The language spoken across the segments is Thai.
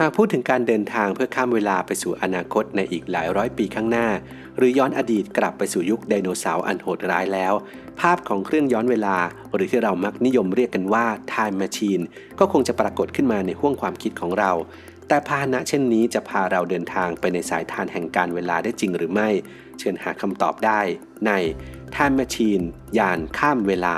หากพูดถึงการเดินทางเพื่อข้ามเวลาไปสู่อนาคตในอีกหลายร้อยปีข้างหน้า หรือย้อนอดีตกลับไปสู่ยุคไดโนเสาร์อันโหดร้ายแล้ว ภาพของเครื่องย้อนเวลา หรือที่เรามักนิยมเรียกกันว่า Time Machine ก็คงจะปรากฏขึ้นมาในห้วงความคิดของเรา แต่พาหนะเช่นนี้จะพาเราเดินทางไปในสายทานแห่งการเวลาได้จริงหรือไม่ เชิญหาคำตอบได้ ใน Time Machine ยานข้ามเวลา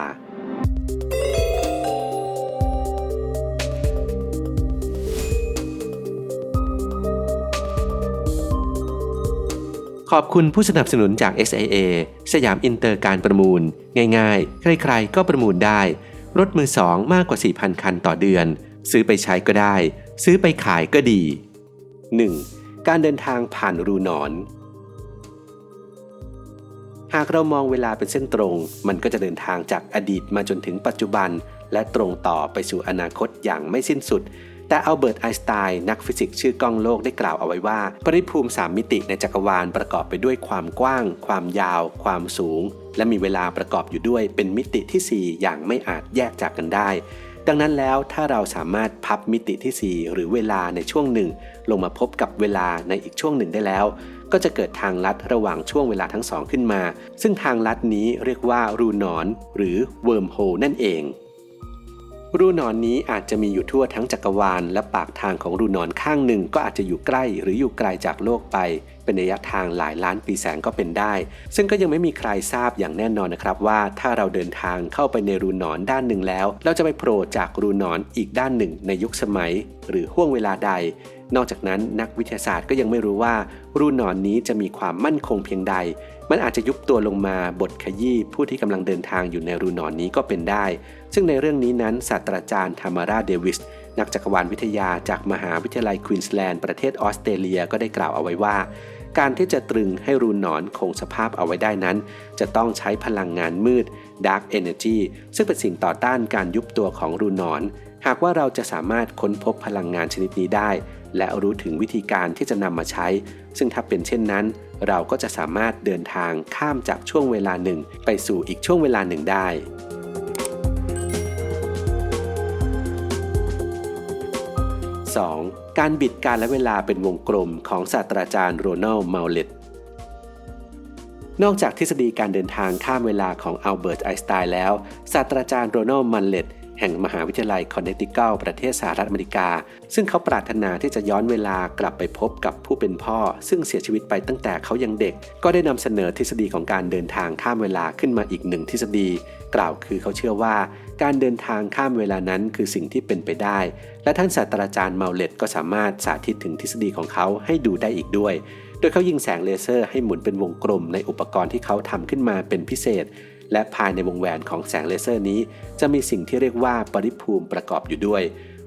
ขอบคุณผู้สนับสนุนจาก SIA สยามอินเตอร์การประมูล ง่ายๆ ใครๆ ก็ประมูลได้ รถมือสองมากกว่า 4,000 คันต่อเดือน ซื้อไปใช้ก็ได้ ซื้อไปขายก็ดี 1. การเดินทางผ่านรูนอน หากเรามองเวลาเป็นเส้นตรง มันก็จะเดินทางจากอดีตมาจนถึงปัจจุบัน และตรงต่อไปสู่อนาคตอย่างไม่สิ้นสุด แต่อัลเบิร์ตไอน์สไตน์นักฟิสิกส์ชื่อกล้องโลกได้กล่าวเอาไว้ว่า ปริภูมิ 3 มิติในจักรวาลประกอบไปด้วยความกว้าง ความยาว ความสูง และมีเวลาประกอบอยู่ด้วยเป็นมิติที่ 4 อย่างไม่อาจแยกจากกันได้ ดังนั้นแล้วถ้าเราสามารถพับมิติที่ 4 หรือเวลาในช่วงหนึ่ง ลงมาพบกับเวลาในอีกช่วงหนึ่งได้แล้วก็จะเกิดทางลัดระหว่างช่วงเวลาทั้งสองขึ้นมา ซึ่งทางลัดนี้เรียกว่ารูหนอน หรือเวิร์มโฮนั่นเอง รูนอนนี้อาจจะมีอยู่ทั่วทั้งจักรวาล และปากทางของรูนอนข้างหนึ่งก็อาจจะอยู่ใกล้หรืออยู่ไกลจากโลกไป เป็นระยะทางหลายล้านปีแสงก็เป็นได้ ซึ่งก็ยังไม่มีใครทราบอย่างแน่นอนนะครับว่าถ้าเราเดินทางเข้าไปในรูนอนด้านหนึ่งแล้ว เราจะไปโผล่จากรูนอนอีกด้านหนึ่งในยุคสมัย หรือห่วงเวลาใด นอกจากนั้นนักวิทยาศาสตร์ก็ยังไม่รู้ว่า รูนอนนี้จะมีความมั่นคงเพียงใด มันอาจจะยุบตัวลงมาบดขยี้ผู้ที่กำลังเดินทางอยู่ในรูนอนนี้ก็เป็นได้ ซึ่งในเรื่องนี้นั้นศาสตราจารย์ธามาราเดวิส นักจักรวาลวิทยาจากมหาวิทยาลัยควีนสแลนด์ประเทศออสเตรเลียก็ได้กล่าวเอาไว้ว่า การที่จะตรึงให้รูนอนคงสภาพเอาไว้ได้นั้น จะต้องใช้พลังงานมืด Dark Energy ซึ่งเป็นสิ่งต่อต้านการยุบตัวของรูนอน หากว่าเราจะสามารถค้นพบพลังงานชนิดนี้ได้ และรู้ถึงวิธีการที่จะนำมาใช้ ซึ่งถ้าเป็นเช่นนั้น เราก็จะสามารถเดินทางข้ามจากช่วงเวลาหนึ่ง ไปสู่อีกช่วงเวลาหนึ่งได้ 2. การบิดการและเวลาเป็นวงกลมของศาสตราจารย์โรนัลด์เมาเลตนอกจากทฤษฎีการเดินทางข้ามเวลาของอัลเบิร์ตไอน์สไตน์แล้ว ศาสตราจารย์โรนัลด์มันเลต แห่งมหาวิทยาลัยคอนเนตทิคัลประเทศสหรัฐอเมริกา ซึ่งเขาปรารถนาที่จะย้อนเวลากลับไปพบกับผู้เป็นพ่อ ซึ่งเสียชีวิตไปตั้งแต่เขายังเด็ก ก็ได้นำเสนอทฤษฎีของการเดินทางข้ามเวลาขึ้นมาอีกหนึ่งทฤษฎี กล่าวคือเขาเชื่อว่า การเดินทางข้ามเวลานั้นคือสิ่งที่เป็นไปได้ และท่านศาสตราจารย์เมาเลตก็สามารถสาธิตถึงทฤษฎีของเขาให้ดูได้อีกด้วย โดยเขายิงแสงเลเซอร์ให้หมุนเป็นวงกลมในอุปกรณ์ที่เขาทำขึ้นมาเป็นพิเศษ และภายในวงแหวนของแสงเลเซอร์นี้ จะมีสิ่งที่เรียกว่าปริภูมิประกอบอยู่ด้วย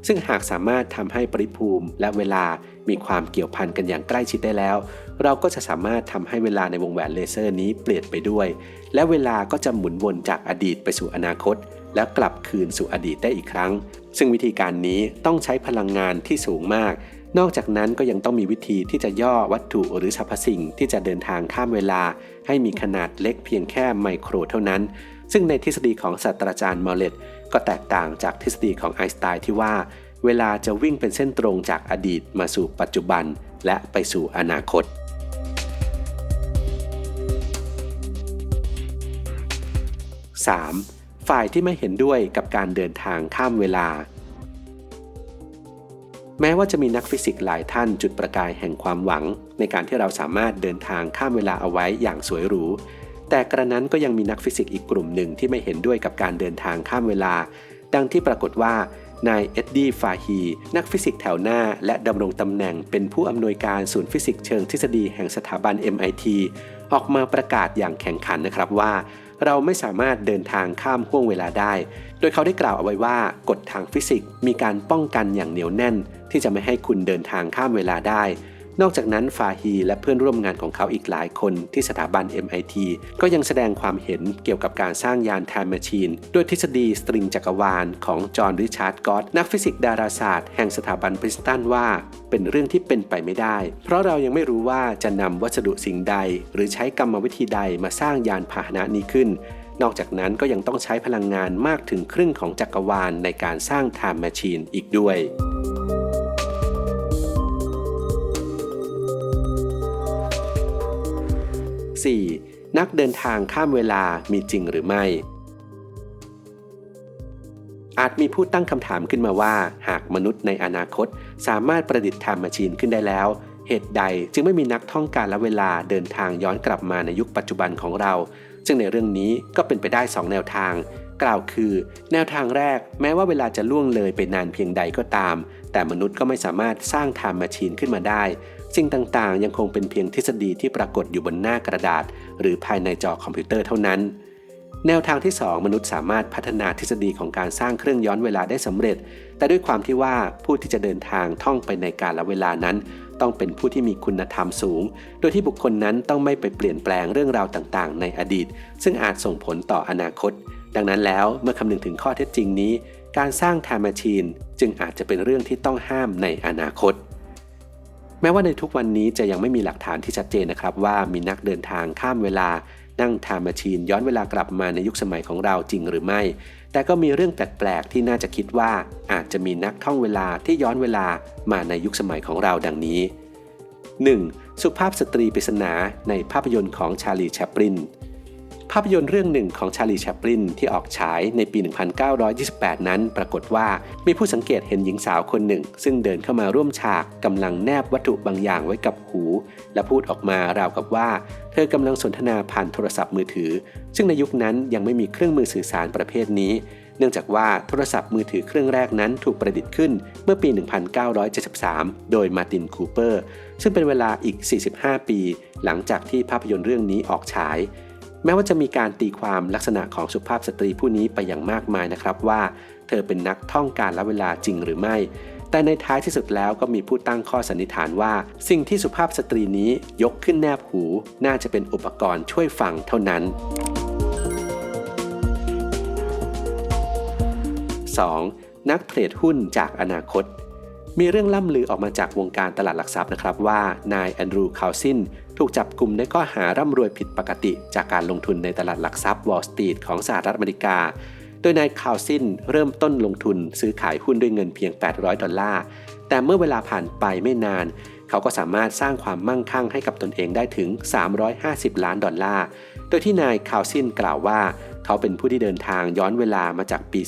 ซึ่งหากสามารถทำให้ปริภูมิและเวลามีความเกี่ยวพันกันอย่างใกล้ชิดได้แล้ว เราก็จะสามารถทำให้เวลาในวงแหวนเลเซอร์นี้เปลี่ยนไปด้วย และเวลาก็จะหมุนวนจากอดีตไปสู่อนาคต แล้วกลับคืนสู่อดีตได้อีกครั้ง ซึ่งวิธีการนี้ต้องใช้พลังงานที่สูงมากนอกจากนั้นก็ยังต้องมีวิธีที่จะย่อวัตถุหรือสรรพสิ่งที่จะเดินทางข้ามเวลา ให้มีขนาดเล็กเพียงแค่ไมโครเท่านั้น ซึ่งในทฤษฎีของศาสตราจารย์มอลเลตก็แตกต่างจากทฤษฎีของไอน์สไตน์ที่ว่า เวลาจะวิ่งเป็นเส้นตรงจากอดีตมาสู่ปัจจุบัน และไปสู่อนาคต 3. ฝ่ายที่ไม่เห็นด้วยกับการเดินทางข้ามเวลา แม้ว่าจะมีนักฟิสิกส์หลายท่านจุดประกายแห่งความหวัง ในการที่เราสามารถเดินทางข้ามเวลาเอาไว้อย่างสวยหรู แต่กระนั้นก็ยังมีนักฟิสิกส์อีกกลุ่มหนึ่งที่ไม่เห็นด้วยกับการเดินทางข้ามเวลา ดังที่ปรากฏว่านายเอ็ดดี้ฟาฮี นักฟิสิกส์แถวหน้า และดำรงตำแหน่งเป็นผู้อำนวยการศูนย์ฟิสิกส์เชิงทฤษฎีแห่งสถาบัน MIT ออกมาประกาศอย่างแข่งขันนะครับว่า เราไม่สามารถเดินทางข้ามห่วงเวลาได้ โดยเขาได้กล่าวเอาไว้ว่ากฎทางฟิสิกส์มีการป้องกันอย่างเหนียวแน่น ที่จะไม่ให้คุณเดินทางข้ามเวลาได้ นอกจากนั้นฟาฮีและเพื่อนร่วมงานของเขาอีกหลายคนที่สถาบัน MIT ก็ยังแสดงความเห็นเกี่ยวกับการสร้างยาน Time Machine ด้วยทฤษฎีสตริงจักรวาลของจอห์นริชาร์ดกอตนักฟิสิกส์ดาราศาสตร์แห่งสถาบันพรินสตันว่า เป็นเรื่องที่เป็นไปไม่ได้ เพราะเรายังไม่รู้ว่าจะนำวัสดุสิ่งใด หรือใช้กรรมวิธีใดมาสร้างยานพาหนะนี้ขึ้นนอกจากนั้นก็ยังต้องใช้พลังงานมากถึงครึ่งของจักรวาลในการสร้าง Time Machine อีกด้วย 4. นักเดินทางข้ามเวลามีจริงหรือไม่ อาจมีผู้ตั้งคำถามขึ้นมาว่า หากมนุษย์ในอนาคตสามารถประดิษฐ์ไทม์มชชีนขึ้นได้แล้ว เหตุใดจึงไม่มีนักท่องการและเวลาเดินทางย้อนกลับมาในยุคปัจจุบันของเรา ซึ่งในเรื่องนี้ก็เป็นไปได้ 2 แนวทางกล่าวคือ แนวทางแรกแม้ว่าเวลาจะล่วงเลยไปนานเพียงใดก็ตาม แต่มนุษย์ก็ไม่สามารถสร้างไทม์มชชีนขึ้นมาได้ สิ่งต่างๆ ยังคงเป็นเพียงทฤษฎีที่ปรากฏอยู่บนหน้ากระดาษ หรือภายในจอคอมพิวเตอร์เท่านั้น แนวทางที่ 2 มนุษย์สามารถพัฒนาทฤษฎีของการสร้างเครื่องย้อนเวลาได้สำเร็จ แต่ด้วยความที่ว่าผู้ที่จะเดินทางท่องไปในกาลเวลานั้น ต้องเป็นผู้ที่มีคุณธรรมสูง โดยที่บุคคลนั้นต้องไม่ไปเปลี่ยนแปลงเรื่องราวต่างๆ ในอดีต ซึ่งอาจส่งผลต่ออนาคต ดังนั้นแล้วเมื่อคำนึงถึงข้อเท็จจริงนี้ การสร้างไทม์แมชชีนจึงอาจจะเป็นเรื่องที่ต้องห้ามในอนาคต แม้ว่าในทุกวันนี้จะยังไม่มีหลักฐานที่ชัดเจนนะครับว่ามีนักเดินทางข้ามเวลานั่งไทม์แมชชีนย้อนเวลากลับมาในยุคสมัยของเราจริงหรือไม่ แต่ก็มีเรื่องแปลกๆที่น่าจะคิดว่าอาจจะมีนักท่องเวลาที่ย้อนเวลามาในยุคสมัยของเราดังนี้ 1. สุภาพสตรีปริศนาในภาพยนตร์ของชาลีแชปลิน ภาพยนตร์เรื่องหนึ่งของชาลีแชปลินที่ออกฉายในปี 1928 นั้น ปรากฏว่ามีผู้สังเกตเห็นหญิงสาวคนหนึ่ง ซึ่งเดินเข้ามาร่วมฉากกำลังแนบวัตถุบางอย่างไว้กับหู และพูดออกมาราวกับว่า เธอกำลังสนทนาผ่านโทรศัพท์มือถือ ซึ่งในยุคนั้นยังไม่มีเครื่องมือสื่อสารประเภทนี้เนื่องจากว่าโทรศัพท์มือถือเครื่องแรกนั้นถูกประดิษฐ์ขึ้นเมื่อปี 1973 โดยมาร์ตินคูเปอร์ ซึ่งเป็นเวลาอีก 45 ปี หลังจากที่ภาพยนตร์เรื่องนี้ออกฉาย แม้ว่าจะมีการตีความลักษณะของสุภาพสตรีผู้นี้ไปอย่างมากมายนะครับว่า เธอเป็นนักท่องการและเวลาจริงหรือไม่ แต่ในท้ายที่สุดแล้วก็มีผู้ตั้งข้อสันนิษฐานว่า สิ่งที่สุภาพสตรีนี้ยกขึ้นแนบหู น่าจะเป็นอุปกรณ์ช่วยฟังเท่านั้น 2. นักเทรดหุ้นจากอนาคตมีเรื่องล่ำลือออกมาจากวงการตลาดหลักทรัพย์นะครับว่า นายแอนดรูว์คาวซิน ถูกจับกลุ่มในข้อหาร่ำรวยผิดปกติจากการลงทุนในตลาดหลักทรัพย์วอลล์สตรีทของสหรัฐอเมริกา โดยนายคาวซินเริ่มต้นลงทุนซื้อขายหุ้นด้วยเงินเพียง 800 ดอลลาร์ แต่เมื่อเวลาผ่านไปไม่นาน เขาก็สามารถสร้างความมั่งคั่งให้กับตนเองได้ถึง 350 ล้านดอลลาร์ โดยที่นายคาวซินกล่าวว่า เขาเป็นผู้ที่เดินทางย้อนเวลามาจากปี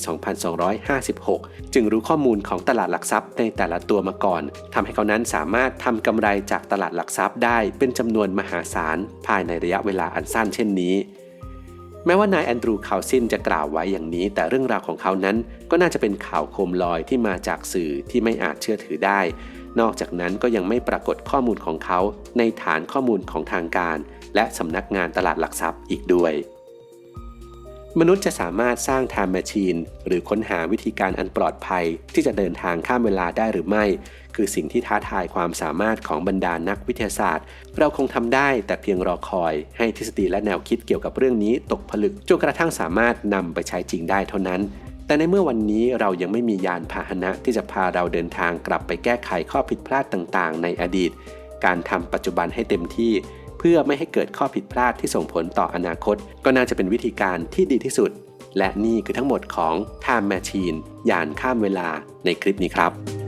2256 จึงรู้ข้อมูลของตลาดหลักทรัพย์ในแต่ละตัวมาก่อนทำให้เขานั้นสามารถทำกำไรจากตลาดหลักทรัพย์ได้เป็นจำนวนมหาศาลภายในระยะเวลาอันสั้นเช่นนี้แม้ว่านายแอนดรูว์คาวซินจะกล่าวไว้อย่างนี้ แต่เรื่องราวของเขานั้นก็น่าจะเป็นข่าวโคมลอยที่มาจากสื่อที่ไม่อาจเชื่อถือได้ นอกจากนั้นก็ยังไม่ปรากฏข้อมูลของเขาในฐานข้อมูลของทางการ และสำนักงานตลาดหลักทรัพย์อีกด้วย มนุษย์จะสามารถสร้างไทม์แมชชีนหรือค้นหาวิธีการอันปลอดภัย ที่จะเดินทางข้ามเวลาได้หรือไม่ คือสิ่งที่ท้าทายความสามารถของบรรดานักวิทยาศาสตร์ เราคงทำได้แต่เพียงรอคอย ให้ทฤษฎีและแนวคิดเกี่ยวกับเรื่องนี้ตกผลึกจนกระทั่งสามารถนำไปใช้จริงได้เท่านั้นแต่ในเมื่อวันนี้เรายังไม่มียานพาหนะที่จะพาเราเดินทางกลับไปแก้ไขข้อผิดพลาดต่างๆ ในอดีต การทำปัจจุบันให้เต็มที่ พื่อไม่ให้เกิดข้อผิดพลาดที่ส่งผลต่ออนาคต ก็น่าจะเป็นวิธีการที่ดีที่สุด และนี่คือทั้งหมดของ Time Machine ยานข้ามเวลาในคลิปนี้ครับ